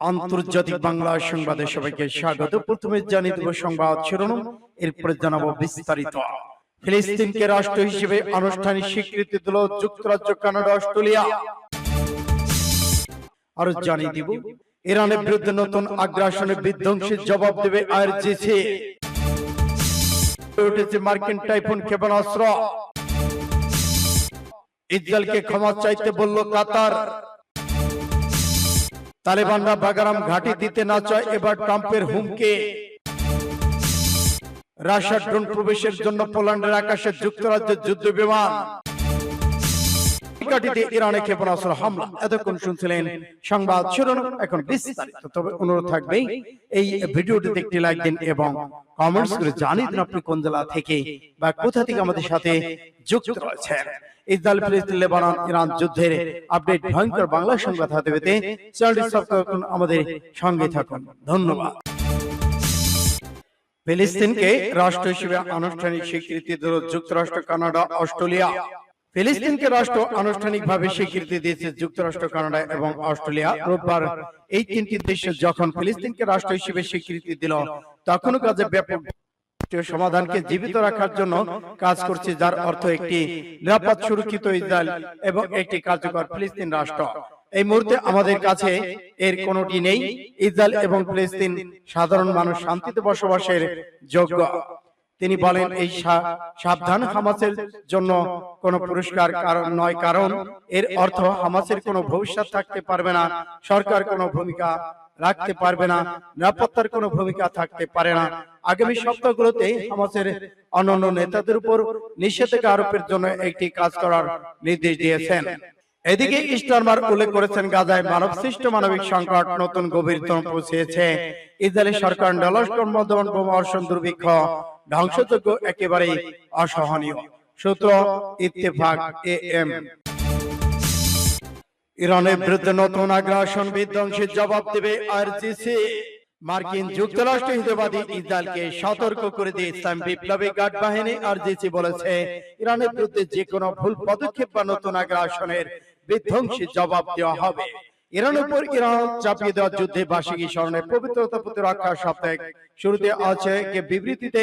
আন্তর্জাতিক বাংলা সংবাদে সবাইকে স্বাগত। প্রথমে জানিয়ে দেব সংবাদ শিরোনাম। এরপরে জানাব বিস্তারিত। ফিলিস্তিনকে রাষ্ট্র হিসেবে আনুষ্ঠানিক স্বীকৃতি দিল যুক্তরাজ্য কানাডা অস্ট্রেলিয়া। আরও জানিয়ে দিব। ইরানের বিরুদ্ধে নতুন আগ্রাসনের বিধ্বংসী জবাব দেবে আইআরজিসি। উঠেছে মার্কিন টাইফুন ক্ষেপণাস্ত্র। ইসরায়েলকে ক্ষমা চাইতে বলল কাতার। তালেবানরা বাগারাম ঘাঁটি দিতে না চায়, এবার ট্রাম্পের হুমকে। রাশিয়ার ড্রোন প্রবেশের জন্য পোল্যান্ডের আকাশে যুক্তরাজ্যের যুদ্ধ বিমান ঘাঁটিতে ইরানে ক্ষেপণাস্ত্র হামলা। এতক্ষণ শুনছিলেন সংবাদ শিরোনাম, এখন বিস্তারিত। তবে অনুরোধ থাকবে, এই ভিডিওটিতে একটি লাইক দিন এবং কমেন্টস করে জানিয়ে দিন আপনি কোন জেলা থেকে বা কোথা থেকে আমাদের সাথে যুক্ত রয়েছেন। ইসরায়েল, ফিলিস্তিন, লেবানন, ইরান যুদ্ধের আপডেট, ভয়ঙ্কর বাংলা সংবাদ হাতে পেতে চ্যানেলটি সাবস্ক্রাইব করুন, আমাদের সঙ্গে থাকুন। ধন্যবাদ। ফিলিস্তিনকে রাষ্ট্র হিসেবে আনুষ্ঠানিক স্বীকৃতি দিল যুক্তরাষ্ট্র, কানাডা, অস্ট্রেলিয়া। ফিলিস্তিনকে রাষ্ট্র আনুষ্ঠানিকভাবে স্বীকৃতি দিয়েছে যুক্তরাষ্ট্র কানাডা এবং অস্ট্রেলিয়া। রোববার এই তিনটি দেশ যখন ফিলিস্তিনকে রাষ্ট্র হিসেবে স্বীকৃতি দিল তখনও কাজে ব্যাপক সমাধানকে জীবিত রাখার জন্য কাজ করছে যার অর্থ একটি নিরাপদ সুরক্ষিত ইসরায়েল এবং একটি কার্যকর ফিলিস্তিন রাষ্ট্র। এই মুহূর্তে আমাদের কাছে এর কোনটি নেই। ইসরায়েল এবং ফিলিস্তিন সাধারণ মানুষ শান্তিতে বসবাসের যোগ্য। তিনি বলেন এই সাবধান হামাসের জন্য কোনো পুরস্কার কারণ নয় কারণ এর অর্থ হামাসের কোনো ভবিষ্যৎ থাকতে পারবে না সরকার কোনো ভূমিকা রাখতে পারবে না নিরাপত্তার কোনো ভূমিকা থাকতে পারে না। আগামী সপ্তাহগুলোতে হামাসের অন্যান্য নেতাদের উপর নিষেধাজ্ঞা আরোপের জন্য একটি কাজ করার নির্দেশ দিয়েছেন। এদিকে ইস্টারমার উল্লেখ করেছেন গাজায় মানব সৃষ্ট মানবিক সংকট নতুন গভীরতম পৌঁছেছে। ইসরায়েলি সরকার ডলার মধ্যমান বোমা অর্ষণ দুর্ভিক্ষ ধ্বংসযোগ্য একেবারেই অসহনীয়। সূত্র ইত্তেফাক এ এম। ইরানের বিরুদ্ধে নতুন আগ্রাসন বিধ্বংসের জবাব দেবে আরজিসি মার্কিন যুক্তরাষ্ট্র হিতবাদী ইসরায়েলকে সতর্ক করে দিয়ে ইসলাম বিপ্লবী গার্ড বাহিনী আরজিসি বলেছে, ইরানের বিরুদ্ধে যে কোনো ভুল পদক্ষেপ বা নতুন আগ্রাসনের বিধ্বংসী জবাব দেওয়া হবে। ইরানের উপর ইরান চাপিয়ে দেওয়া যুদ্ধে বার্ষিকী স্মরণে পবিত্রতা প্রতিরক্ষা সপ্তাহে শুরুতে আছে যে বিবৃতিতে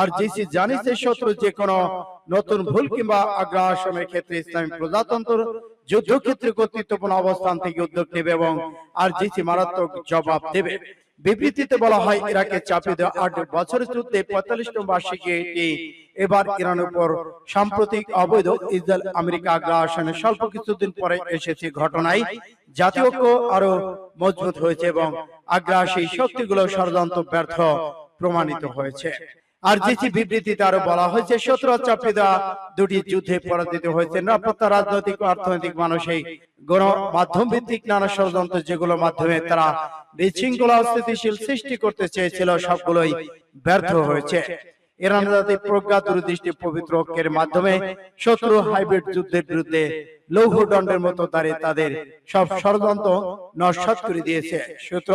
আর জিসি জানিয়েছে শত্রু যে কোনো নতুন ভুল কিংবা আগ্রাসনের ক্ষেত্রে ইসলামী প্রজাতন্ত্র যুদ্ধক্ষেত্রে কর্তৃত্বপূর্ণ অবস্থান থেকে উদ্যোগ নেবে এবং আর জিসি মারাত্মক জবাব দেবে। বিবৃতিতে বলা হয় ইরাকে চাপিয়ে দেওয়া আট বছরের যুদ্ধে পঁয়তাল্লিশতম বার্ষিকী এটি এবার ইরান উপর সাম্প্রতিক অবৈধ ইসরায়েল আমেরিকা আগ্রাসনের স্বল্প কিছুদিন পরে এসেছে। ঘটনায় জাতীয় ঐক্য আরও মজবুত হয়েছে এবং আগ্রাসী শক্তিগুলো ষড়যন্ত্র ব্যর্থ প্রমাণিত হয়েছে। আর জিসি বিবৃতিতে আরও বলা হয়েছে শত্রু চাপিয়ে দেওয়া দুটি যুদ্ধে পরাজিত হয়েছে। নিরাপত্তা রাজনৈতিক অর্থনৈতিক অর্থনৈতিক মানসিক গণমাধ্যম ভিত্তিক নানা ষড়যন্ত্র যেগুলোর মাধ্যমে তারা বিশৃঙ্খলা অস্থিতিশীল সৃষ্টি করতে চেয়েছিল সবগুলোই ব্যর্থ হয়েছে। ইরান জাতি প্রজ্ঞা দূরদৃষ্টি পবিত্র ঐক্যের মাধ্যমে শত্রু হাইব্রিড যুদ্ধের বিরুদ্ধে লৌহ দণ্ডের মতো দাঁড়িয়ে তাদের সব ষড়যন্ত্র নস্বাত করে দিয়েছে। সূত্র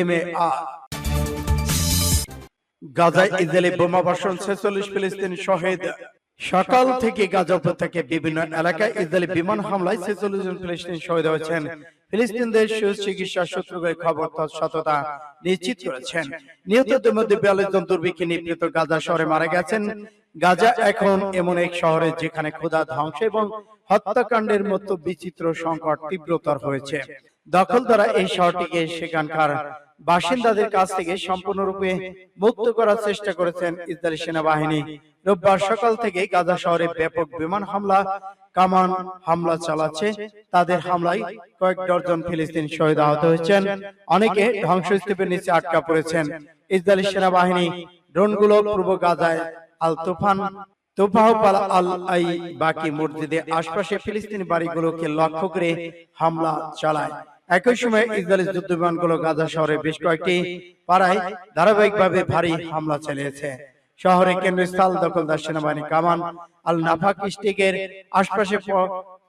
এম এ আর ইসরায়েলি বোমা বর্ষণ, ছেচল্লিশ ফিলিস্তিন শহীদ। সকাল থেকে গাজা উপত্যকে বিভিন্ন এলাকায় ইসরায়েলি বিমান হামলায় ছেচল্লিশ জন ফিলিস্তিন শহীদ হয়েছেন। ফিলিস্তিনদের সুচিকিৎসা সূত্রগুলো খবর সততা নিশ্চিত করেছেন। নিহতদের মধ্যে বিয়াল্লিশ জন দুর্ভিক্ষে নিপীড়িত গাজা শহরে মারা গেছেন। গাজা এখন এমন এক শহরে যেখানে ক্ষুধা, ধ্বংস এবং হত্যাকাণ্ডের মতো বিচিত্র সংকট তীব্রতর হয়েছে। দখল দ্বারা এই শহরটিকে সেখানকার বাসিন্দাদের কাছ থেকে সম্পূর্ণরূপে মুক্ত করার চেষ্টা করেছেন ইসরায়েলি সেনাবাহিনী। রোববার সকাল থেকে গাজা শহরে ব্যাপক বিমান হামলা কামান হামলা চালাচ্ছে, তাদের হামলায় কয়েক ডজন ফিলিস্তিন শহীদ আহত হয়েছেন। অনেকে ধ্বংসস্তূপের নিচে আটকা পড়েছেন। ইসরায়েলি সেনাবাহিনী ড্রোনগুলো পূর্ব গাজায় আল তুফান তোফাহপাল আল আই বাকি মসজিদে আশপাশে ফিলিস্তিনি বাড়িগুলোকে লক্ষ্য করে হামলা চালায়। একই সময় ইসরায়েলি যুদ্ধ বিমানগুলো গাজা শহরে বেশ কয়েকটি পাড়ায় ধারাবাহিকভাবে ভারী হামলা চালিয়েছে। শহরে কেন্দ্রস্থল দখলদার সেনাবাহিনী কামান আল নাফাক স্টিকের আশপাশে পাড়া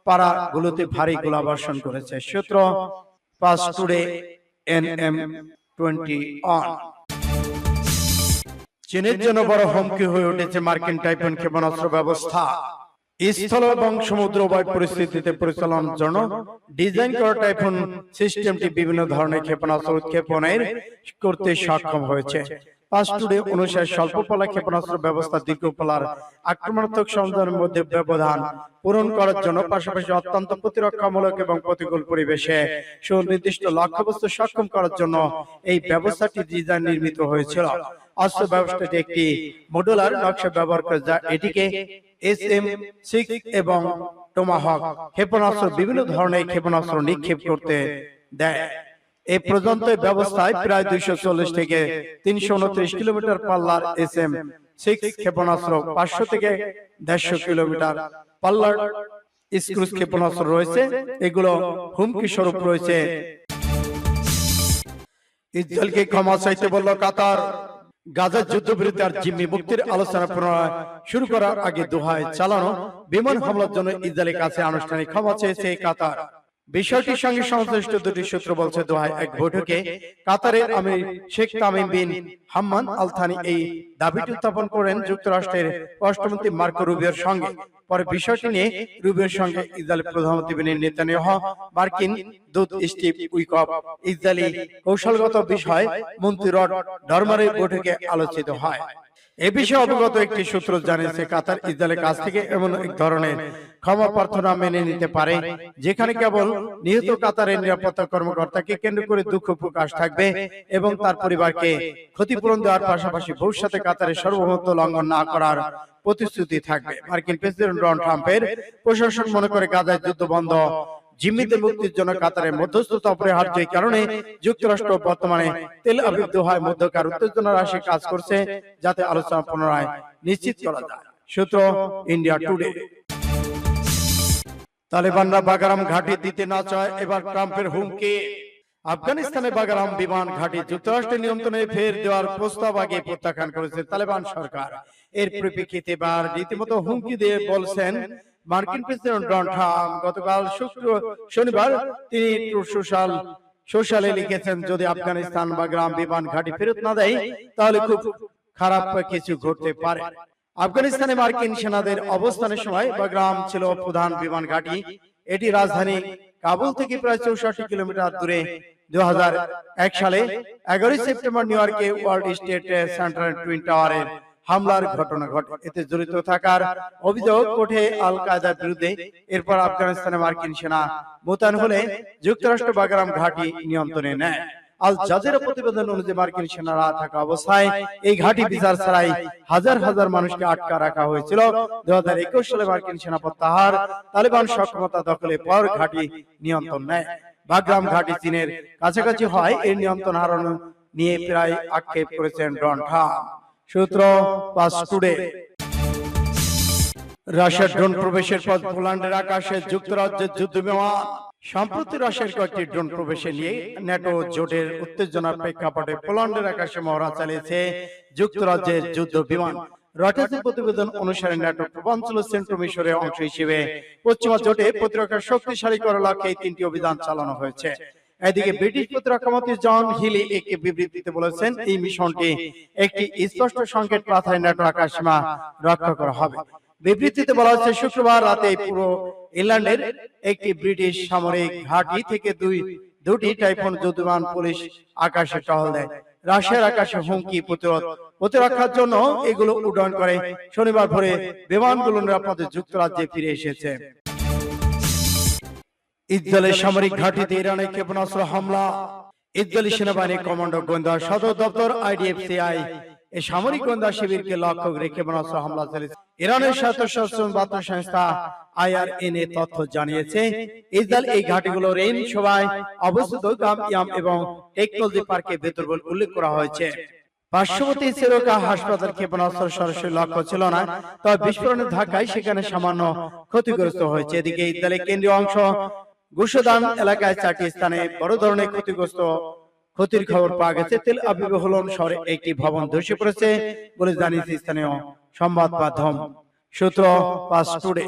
পাড়াগুলোতে ভারী গোলাবর্ষণ করেছে। সূত্র pass today N M twenty on চীনের জন্য বড় হুমকি হয়ে উঠেছে মার্কিন টাইফুন ক্ষেপণাস্ত্র ব্যবস্থা। স্থল এবং সমুদ্র উভয় পরিস্থিতিতে পরিচালনার জন্য ডিজাইন করা টাইফুন সিস্টেমটি বিভিন্ন ধরনের ক্ষেপণাস্ত্র উৎক্ষেপণের করতে সক্ষম হয়েছে। অনুসারে ক্ষেপণাস্ত্র মধ্যে ব্যবধান পূরণ করার জন্য, পাশাপাশি অত্যন্ত প্রতিরক্ষামূলক এবং প্রতিকূল পরিবেশে সুনির্দিষ্ট লক্ষ্যবস্তু সক্ষম করার জন্য এই ব্যবস্থাটি ডিজাইন নির্মিত হয়েছিল। অস্ত্র ব্যবস্থাটি একটি মডুলার নকশা ব্যবহার করে যা এটিকে এস এম সিক্স এবং টোমাহক ক্ষেপণাস্ত্র বিভিন্ন ধরনের ক্ষেপণাস্ত্র নিক্ষেপ করতে দেয়। এই পর্যন্ত ব্যবস্থায় প্রায় দুইশো চল্লিশ থেকে তিনশো উনত্রিশ কিলোমিটার পাল্লার এস এম সিক্স ক্ষেপণাস্ত্র পাঁচশো থেকে দেড়শো কিলোমিটার পাল্লার স্ক্রুজ ক্ষেপণাস্ত্র রয়েছে। এগুলো হুমকি স্বরূপ রয়েছে। ইসরায়েলকে ক্ষমা চাইতে বলল কাতার। গাজার যুদ্ধবিরতি আর জিম্মি মুক্তির আলোচনা পুনরায় শুরু করার আগে দোহায় চালানো বিমান হামলার জন্য ইসরায়েলের কাছে আনুষ্ঠানিক ক্ষমা চেয়েছে কাতার। বিষয়টির সঙ্গে সংশ্লিষ্ট দুটি সূত্র বলছে দোহায় এক বৈঠকে কাতারের আমির Sheikh Tamim bin Hamad Al Thani এই দাবিটি উত্থাপন করেন যুক্তরাষ্ট্রের পররাষ্ট্রমন্ত্রী মার্কো রুবিওর সঙ্গে। পরে বিষয়টি নিয়ে রুবের সঙ্গে ইসরায়েল প্রধানমন্ত্রী বেনিয়ামিন নেতানিয়াহু, মার্কিন দূত স্টিভ উইকপ ইসরায়েলি কৌশলগত বিষয় মন্ত্রী রড ডরমারের বৈঠকে আলোচিত হয়। এ বিষয়ে অবগত একটি সূত্র জানিয়েছে, কাতার ইসরায়েলের কাছ থেকে এমন এক ধরনের ক্ষমা প্রার্থনা মেনে নিতে পারে, যেখানে কেবল নিহত কাতারের নিরাপত্তা কর্মকর্তাকে কেন্দ্র করে দুঃখ প্রকাশ থাকবে এবং তার পরিবারকে ক্ষতিপূরণ দেওয়ার পাশাপাশি ভবিষ্যতে কাতারের সার্বভৌমত্ব লঙ্ঘন না করার প্রতিশ্রুতি থাকবে। মার্কিন প্রেসিডেন্ট ডোনাল্ড ট্রাম্পের প্রশাসন মনে করে গাজায় যুদ্ধ বন্ধ জিম্মিদের মুক্তির জন্য কাতারের মধ্যস্থতা অপরিহার্য এই কারণে যুক্তরাষ্ট্র বর্তমানে তেল আবিব দোহায় মধ্যকার উত্তেজনা রাশি কাজ করছে যাতে আলোচনা পুনরায় নিশ্চিত করা যায়। সূত্র ইন্ডিয়া টুডে। তালেবানরা বাগারাম ঘাঁটি দিতে না চায়। এবার ট্রাম্পের হুমকি। আফগানিস্তানে বাগারাম বিমান ঘাটি যুক্তরাষ্ট্রের নিয়ন্ত্রণে ফের দেওয়ার প্রস্তাব আগে প্রত্যাখ্যান করেছে তালেবান সরকার। এর পরিপ্রেক্ষিতে এবার রীতিমতো হুমকি দিয়ে বলছেন মার্কিন প্রেসিডেন্ট ডোনাল্ড ট্রাম্প গতকাল শুক্র শনিবার তিনি সোশ্যাল সোশ্যালে লিখেছেন যদি আফগানিস্তান বা গ্রাম বিমান ঘাঁটি ফেরত না দেয় তাহলে খুব খারাপ কিছু ঘটতে পারে। আফগানিস্তানে মার্কিন সেনাদের অবস্থানের সময় বা গ্রাম ছিল প্রধান বিমান ঘাঁটি। এটি রাজধানী কাবুল থেকে প্রায় চৌষট্টি কিলোমিটার দূরে দু হাজার এক সালে এগারোই সেপ্টেম্বর নিউ ইয়র্কে ওয়ার্ল্ড স্টেট সেন্টার টুইন টাওয়ারের হামলার ঘটনা ঘটে। এতে জড়িত থাকার অভিযোগ ওঠে আল কায়দার বিরুদ্ধে। এরপর আফগানিস্তানে মার্কিন সেনা মোতায়েন হলে যুক্তরাষ্ট্র বাগরাম ঘাঁটি নিয়ন্ত্রণে নেয়। আল জাজিরা প্রতিবেদন অনুযায়ী মার্কিন সেনারা থাকা অবস্থায় এই ঘাঁটি বিচার ছাড়াই হাজার হাজার মানুষকে আটকা রাখা হয়েছিল। দু হাজার একুশ সালে মার্কিন সেনা প্রত্যাহার তালেবান সক্ষমতা দখলে পর ঘাঁটি নিয়ন্ত্রণ নেয়। বাগরাম ঘাঁটি চীনের কাছাকাছি হয়। এর নিয়ন্ত্রণ হারানো নিয়ে প্রায় আক্ষেপ করেছেন ডন ট্রাম্প সূত্র পাস টুডে। রাশিয়ার ড্রোন প্রবেশের পর পোল্যান্ডের আকাশে যুক্তরাজ্যের যুদ্ধ বিমান। সম্প্রতি রাশিয়ার কয়েকটি ড্রোন প্রবেশে নিয়ে ন্যাটো জোটের উত্তেজনার প্রেক্ষাপটে পোল্যান্ডের আকাশে মহড়া চালিয়েছে যুক্তরাজ্যের যুদ্ধ বিমান। রয়টার্সের প্রতিবেদন অনুসারে ন্যাটো পূর্বাঞ্চল সেন্ট্রো মিশরের অংশ হিসেবে পশ্চিমা জোটে প্রতিরক্ষা শক্তিশালী করার লক্ষ্যে এই তিনটি অভিযান চালানো হয়েছে। এদিকে ব্রিটিশ প্রতিরক্ষা মন্ত্রী জন হিলি একটি বিবৃতিতে বলেছেন এই মিশনটি একটি স্পষ্ট সংকেত পাথায় ন্যাটো আকাশ সীমা রক্ষা করা হবে। বিবৃতিতে বলা হচ্ছে শুক্রবার রাতে পুরো ইংল্যান্ডের একটি ব্রিটিশ সামরিক ঘাঁটি থেকে দুই দুটি টাইফুন যুদ্ধবিমান পুলিশ আকাশে টহল দেয়। রাশিয়ার আকাশে হুমকি প্রতিরোধ প্রতিরক্ষার জন্য এগুলো উড্ডয়ন করে শনিবার ভোরে বিমানগুলো নিরাপদে যুক্তরাজ্যে ফিরে এসেছে। ইসরায়েলের সামরিক ঘাঁটিতে ইরানের ক্ষেপণাস্ত্র হামলা ইসরায়েলি সেনাবাহিনীর কমান্ডো গোয়েন্দা সদর দপ্তর আইডিএফসিআই এই সামরিক গোয়েন্দা শিবিরকে লক্ষ্য করে ক্ষেপণাস্ত্র হামলা চালিয়েছে। ইরানের স্বায়ত্তশাসন বার্তা সংস্থা আইআরএনএ তথ্য জানিয়েছে ইসরায়েল এই ঘাঁটিগুলো রেন সভায় অবস্থিত গাম ইয়াম এবং টেকনোলজি পার্কে ভেতর বলে উল্লেখ করা হয়েছে। পার্শ্ববর্তী সেরোকা হাসপাতাল ক্ষেপণাস্ত্র সরাসরি লক্ষ্য ছিল না তবে বিস্ফোরণের ধাক্কায় সেখানে সামান্য ক্ষতিগ্রস্ত হয়েছে এদিকে ইসরায়েলের কেন্দ্রীয় অংশ গুশদান এলাকায় চারটি স্থানে বড় ধরনের ক্ষতিগ্রস্ত ক্ষতির খবর পাওয়া গেছে। তেল আবিব হলন শহরে একটি ভবন ধসে পড়েছে বলে জানিয়েছে স্থানীয় সংবাদ মাধ্যম। সূত্র পাস টুডে।